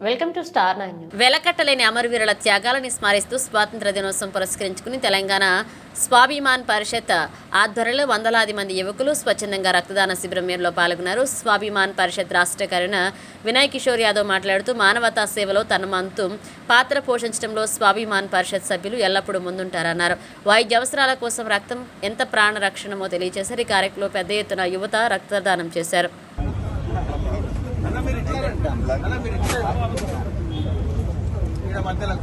Welcome to star nine వెలకట్టలేని అమరవీరుల త్యాగాలని స్మరిస్తూ స్వాతంత్ర దినోత్సవం పురస్కరించుకుని తెలంగాణ స్వాభిమాన్ పరిషత్ ఆధ్వర్యంలో వందలాది మంది యువకులు స్వచ్ఛందంగా రక్తదాన శిబిరంలో పాల్గొన్నారు. స్వాభిమాన్ పరిషత్ రాష్ట్ర కరుణ వినయ్ కిషోర్ యాదవ్ మాట్లాడుతూ మానవతా సేవలో తన మంతు పాత్ర పోషించడంలో స్వాభిమాన్ పరిషత్ సభ్యులు ఎల్లప్పుడూ ముందుంటారన్నారు. వైద్య అవసరాల కోసం రక్తం ఎంత ప్రాణ రక్షణమో తెలియజేశారు. ఈ కార్యక్రమంలో పెద్ద ఎత్తున యువత రక్తదానం చేశారు. మధ్యలో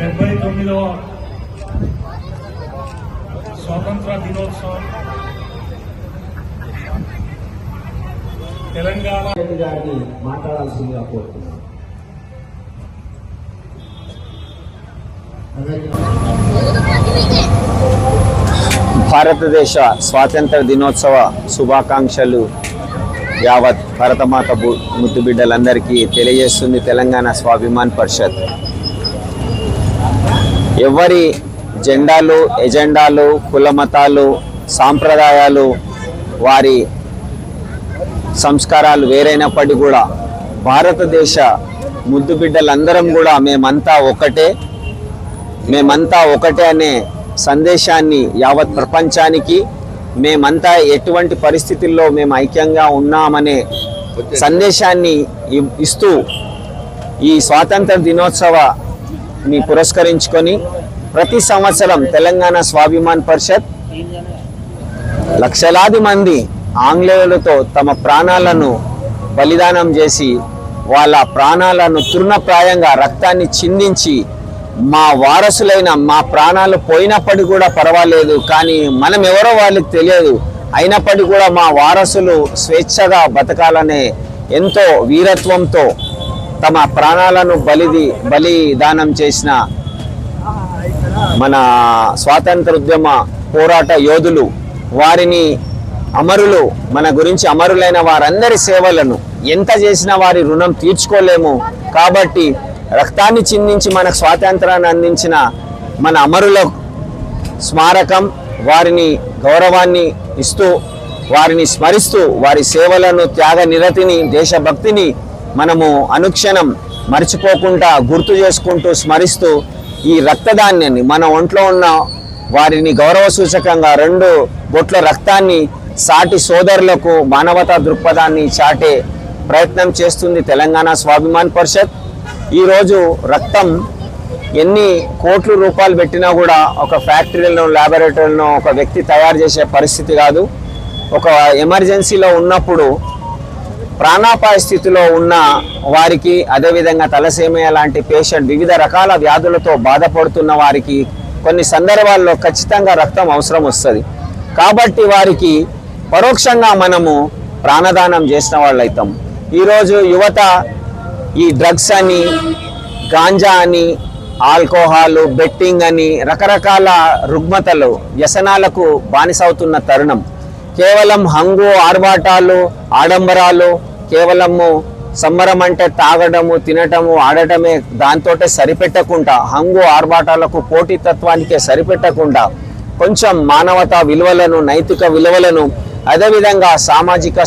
డెబ్బై తొమ్మిదవ స్వాతంత్ర దినోత్సవం. తెలంగాణ రెడ్డి గారిని మాట్లాడాల్సిందిగా కోరుతున్నాను. భారతదేశ స్వాతంత్ర దినోత్సవ శుభాకాంక్షలు యావత్ భరతమాత ముద్దు బిడ్డలందరికీ తెలియజేస్తుంది తెలంగాణ స్వాభిమాన్ పరిషత్. ఎవరి జెండాలు ఎజెండాలు కులమతాలు సాంప్రదాయాలు వారి సంస్కారాలు వేరైనప్పటికీ కూడా భారతదేశ ముద్దు బిడ్డలందరం కూడా మేమంతా ఒకటే మేమంతా ఒకటే అనే సందేశాన్ని యావత్ ప్రపంచానికి మేమంతా ఎటువంటి పరిస్థితుల్లో మేము ఐక్యంగా ఉన్నామనే సందేశాన్ని ఇస్తూ ఈ స్వాతంత్ర దినోత్సవ మీ పురస్కరించుకొని ప్రతి సంవత్సరం తెలంగాణ స్వాభిమాన్ పరిషత్ లక్షలాది మంది ఆంగ్లేయులతో తమ ప్రాణాలను బలిదానం చేసి వాళ్ళ ప్రాణాలను తృణప్రాయంగా రక్తాన్ని చిందించి మా వారసులైన మా ప్రాణాలు పోయినప్పటికీ కూడా పర్వాలేదు కానీ మనం ఎవరో వాళ్ళకి తెలియదు. అయినప్పటికీ కూడా మా వారసులు స్వేచ్ఛగా బతకాలనే ఎంతో వీరత్వంతో తమ ప్రాణాలను బలిది బలిదానం చేసిన మన స్వాతంత్ర ఉద్యమ పోరాట యోధులు వారిని అమరులు మన గురించి అమరులైన వారందరి సేవలను ఎంత చేసినా వారి రుణం తీర్చుకోలేము. కాబట్టి రక్తాన్ని చిందించి మనకు స్వాతంత్రాన్ని అందించిన మన అమరుల స్మారకం వారిని గౌరవాన్ని ఇస్తూ వారిని స్మరిస్తూ వారి సేవలను త్యాగ నిరతిని దేశభక్తిని మనము అనుక్షణం మర్చిపోకుండా గుర్తు చేసుకుంటూ స్మరిస్తూ ఈ రక్తదాన్యాన్ని మన ఒంట్లో ఉన్న వారిని గౌరవ సూచకంగా రెండు బొట్ల రక్తాన్ని సాటి సోదరులకు మానవతా దృక్పథాన్ని చాటే ప్రయత్నం చేస్తుంది తెలంగాణ స్వాభిమాన్ పరిషత్. ఈరోజు రక్తం ఎన్ని కోట్ల రూపాయలు పెట్టినా కూడా ఒక ఫ్యాక్టరీలను ల్యాబొరేటరీలను ఒక వ్యక్తి తయారు చేసే పరిస్థితి కాదు. ఒక ఎమర్జెన్సీలో ఉన్నప్పుడు ప్రాణాపాయ స్థితిలో ఉన్న వారికి అదేవిధంగా తలసేమియా లాంటి పేషెంట్ వివిధ రకాల వ్యాధులతో బాధపడుతున్న వారికి కొన్ని సందర్భాల్లో ఖచ్చితంగా రక్తం అవసరం వస్తుంది. కాబట్టి వారికి పరోక్షంగా మనము ప్రాణదానం చేసిన వాళ్ళు అవుతాం ఈరోజు యువత ఈ డ్రగ్స్ అని గాంజా అని ఆల్కహాల్ బెట్టింగ్ అని రకరకాల రుగ్మతలు వ్యసనాలకు బానిసవుతున్న తరుణం. కేవలం హంగు ఆర్భాటాలు ఆడంబరాలు కేవలము సంబరం అంటే తాగడము తినటము ఆడటమే దాంతోటే సరిపెట్టకుండా హంగు ఆర్భాటాలకు పోటీతత్వానికే సరిపెట్టకుండా కొంచెం మానవతా విలువలను నైతిక విలువలను అదేవిధంగా సామాజిక